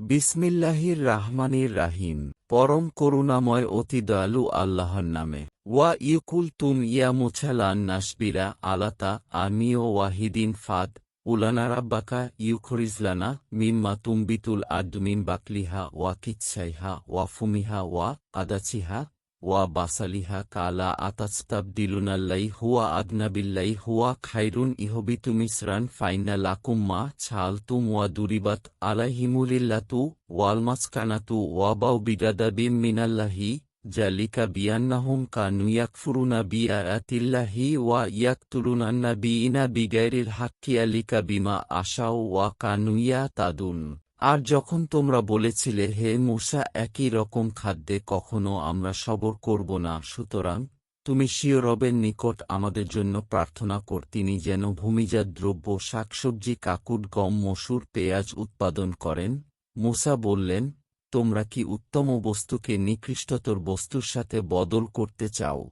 বিসমিল্লাহির রাহমানির রাহিম পরম করুণাময় অতি দয়ালু আল্লাহর নামে। ওয়া ইউকুল তুম ইয়া মুছালান নাসবিরা আলাতা আমিও ওয়াহিদিন ফাদ। উলানা রাব্বাকা ইউখরিজলানা মিম্মা তুমবিতুল আদমিন বাকলিহা ওয়া কিৎসাইহা ওয়া ফুমিহা ওয়া আদাচিহা وبصلها قال أتستبدلون اللي هو أدنى باللي هو خير إهبت مصرا فإن لكم ما شالتم ودربت عليهم للة والمسكنة وبوا بغضب من الله ذلك بأنهم كانوا يكفرون بآيات الله ويقتلون النبيين بغير الحق ذلك بما عصوا وكانوا يعتدون. আর যখন তোমরা বলেছিলে, হে মূসা, একই রকম খাদ্যে কখনো আমরা সবর করব না, সুতরাং তুমি শিও রবের নিকট আমাদের জন্য প্রার্থনা কর, তিনি যেন ভূমিজাত দ্রব্য, শাকসবজি কাকুট গম, মসুর, পেঁয়াজ উৎপাদন করেন। মূসা বললেন, তোমরা কি উত্তম বস্তুকে নিকৃষ্টতর বস্তুর সাথে বদল করতে চাও?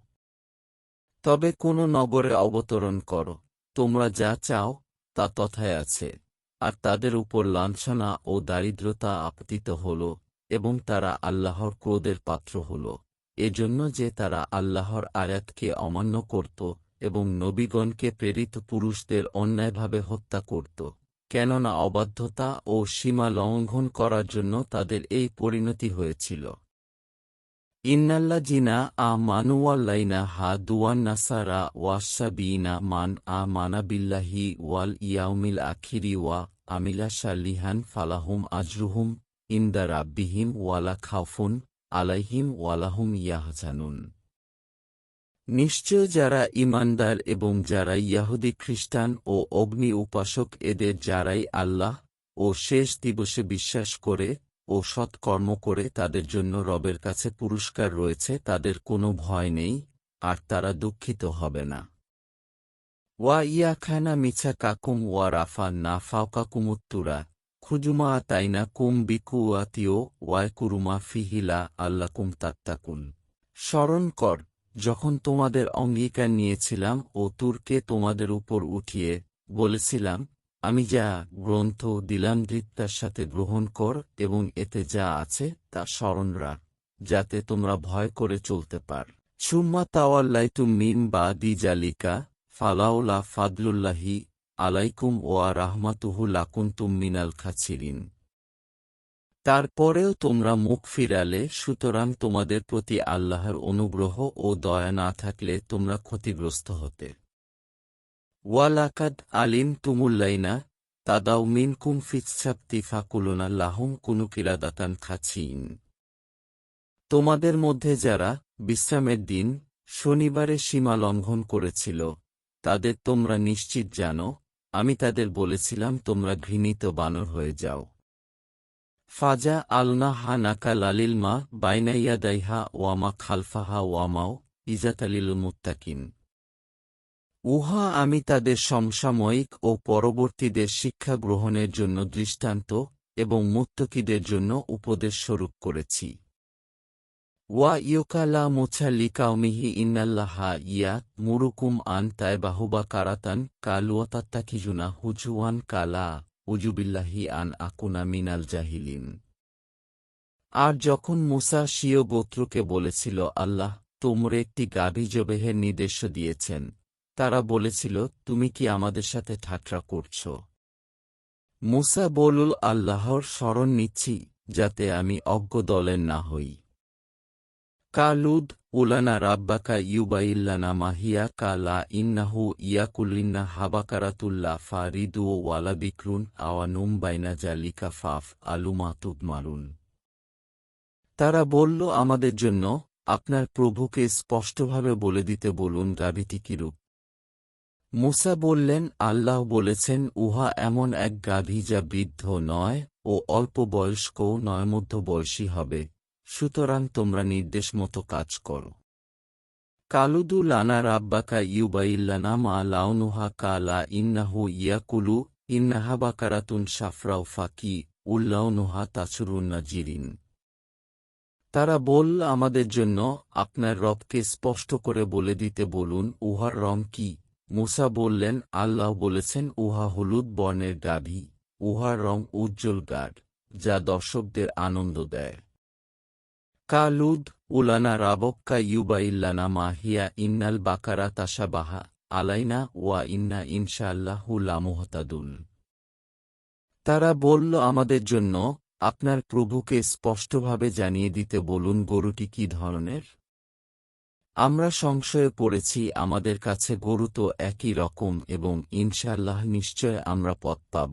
তবে কোন নগরে অবতরণ করো। তোমরা যা চাও তা তথায় আছে। আর তাদের উপর লাঞ্ছনা ও দারিদ্রতা আপতিত হল এবং তারা আল্লাহর ক্রোধের পাত্র হল। এজন্য যে তারা আল্লাহর আয়াতকে অমান্য করত এবং নবীগণকে প্রেরিত পুরুষদের অন্যায়ভাবে হত্যা করত, কেননা অবাধ্যতা ও সীমা লঙ্ঘন করার জন্য তাদের এই পরিণতি হয়েছিল। ইন্নাল্লা জিনা আ মানুয়াল্লাইনা হা দুয়ান নাসারা ওয়াসাবিনা মান আ মানাবিল্লাহি ওয়াল ইয়াউমিল আখিরি ওয়া আমিলা শালিহান ফালাহুম আজরুহুম ইন্দা রাব্বিহিম ওয়ালা খাউফুন আলাইহিম ওয়ালাহুম ইয়াহজানুন নিশ্চয় যারা ইমানদার এবং যারা ইয়াহুদি খ্রিস্টান ও অগ্নি উপাসক এদের যারাই আল্লাহ ও শেষ দিবসে বিশ্বাস করে ও সৎকর্ম করে তাদের জন্য রবের কাছে পুরস্কার রয়েছে, তাদের কোনো ভয় নেই, আর তারা দুঃখিত হবে না। ওয়া ইয়া খানা মিছা কাকুম ওয়া রাফা না ফাও ফাওকাকুমুত্তুরা, খুজুমা তাইনা কুম বিকুয়াতিও ওয়ায় কুরুমা ফিহিলা আল্লাকুম তাত্তাকুন। স্মরণ কর, যখন তোমাদের অঙ্গীকার নিয়েছিলাম ও তুরকে তোমাদের উপর উঠিয়ে বলেছিলাম আমি যা গ্রন্থ দিলাম সাথে গ্রহণ কর এবং এতে যা আছে তা স্মরণ রাখ, যাতে তোমরা ভয় করে চলতে পার। সুম্মা তাওয়াল্লাইতু মিম বা দি জালিকা ফালাউলা ফাদলুল্লাহি আলাইকুম ওয়া রাহমাতুহু লাকুন্তুম মিনাল খাছিরিন তারপরেও তোমরা মুখ ফিরালে, সুতরাং তোমাদের প্রতি আল্লাহর অনুগ্রহ ও দয়া না থাকলে তোমরা ক্ষতিগ্রস্ত হতে। ওয়ালাকাদ আলিম তুমুল্লাইনা তাদাউ মিন কুম ফিৎসাপ্তি ফাকুলনা লাহুম কুনুকিরাদাতান খাছিন তোমাদের মধ্যে যারা বিশ্রামের দিন শনিবারে সীমা লঙ্ঘন করেছিল, তাদের তোমরা নিশ্চিত জানো, আমি তাদের বলেছিলাম, তোমরা ঘৃণিত বানর হয়ে যাও। ফাজা আলনা হা নাকা লালিল মা বাইনাইয়া দাইহা ওয়ামা খালফাহা ওয়ামাও ইজাতালিল মুত্তাকিন। উহা আমি তাদের সমসাময়িক ও পরবর্তীদের শিক্ষা গ্রহণের জন্য দৃষ্টান্ত এবং মুত্তকিদের জন্য উপদেশ স্বরূপ করেছি। ওয়া ইয়োকালা মোছা লিকাউমিহি ইন্নাল্লাহা ইয়া মুরুকুম আন তায় বাহুবা কারাতান কালুয়াতাত্তাকিজুনা হুজুয়ান কালা উজুবিল্লাহি আন আকুনা মিনাল জাহিলিন। আর যখন মুসা স্বীয় গোত্রকে বলেছিল, আল্লাহ, তোমরে একটি গাভী জবেহের নির্দেশ দিয়েছেন। তারা বলেছিল, তুমি কি আমাদের সাথে ঠাট্টা করছ? মুসা বলুল, আল্লাহর স্মরণ নিচ্ছি, যাতে আমি অজ্ঞ দলের না হই। কালুদ, উলানা রাব্বাকা ইউবাইল্লানা মাহিয়া কালা ইন্নাহু ইয়াকুলিন্না হাবাকারাতুল্লা ফারিদু ওয়ালা বিক্রুন আওয়ানুম বাইনা জালিকা ফাফ আলু আলুমাতুব মারুন তারা বলল, আমাদের জন্য আপনার প্রভুকে স্পষ্টভাবে বলে দিতে বলুন, গাভীটি কিরূপ? মুসা বললেন, আল্লাহ বলেছেন, উহা এমন এক গাভী যা বৃদ্ধ নয় ও অল্প বয়স্কও নয় মধ্যবয়সী হবে। সুতরাং তোমরা নির্দেশ মতো কাজ করো। কালুদু লানা রাব্বাকা ইউবাইল্লানা মা লাউনুহা কালা ইন্নাহু ইয়াকুলু ইন্নাহা বাকারাতুন সাফরাও ফাকি উল্লাউনুহা তাছুরুন্না জিরিন তারা বল, আমাদের জন্য আপনার রবকে স্পষ্ট করে বলে দিতে বলুন, উহার রং কি? মুসা বললেন, আল্লাহ বলেছেন, উহা হলুদ বর্ণের গাভী উহার রং উজ্জ্বল গাঢ়, যা দর্শকদের আনন্দ দেয়। কালুদ, উলানা রাবক্কা ইউবাইল্লানা মাহিয়া ইন্নাল বাকারা তাসাবাহা আলাইনা ওয়া ইন্না ইনশাআল্লাহু লামুহতাদুল তারা বলল, আমাদের জন্য আপনার প্রভুকে স্পষ্টভাবে জানিয়ে দিতে বলুন, গরুটি কি ধরনের? আমরা সংশয়ে পড়েছি, আমাদের কাছে গরু তো একই রকম এবং ইনশাল্লাহ নিশ্চয় আমরা পথ পাব।